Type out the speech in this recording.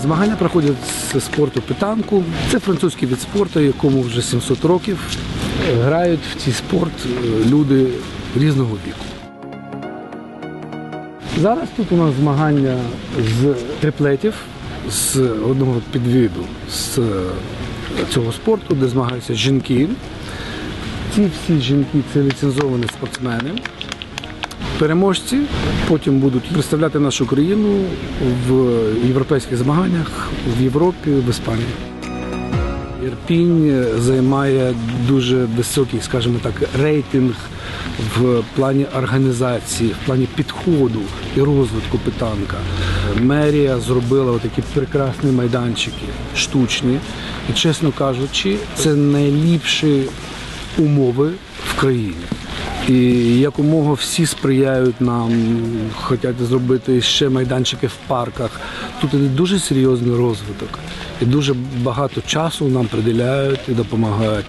Змагання проходять з спорту питанку. Це французький від спорту, якому вже 700 років. Грають в цей спорт е, люди різного віку. Зараз тут у нас змагання з триплетів з одного підвіду з е, цього спорту, де змагаються жінки. Ці всі жінки це ліцензовані спортсмени. Переможці потім будуть представляти нашу країну в європейських змаганнях в Європі, в Іспанії. Ірпінь займає дуже високий, скажімо так, рейтинг в плані організації, в плані підходу і розвитку питанка. Мерія зробила такі прекрасні майданчики, штучні. І, чесно кажучи, це найліпші умови в країні. І якомога всі сприяють нам, хочуть зробити ще майданчики в парках. Тут іде дуже серйозний розвиток. І дуже багато часу нам приділяють і допомагають.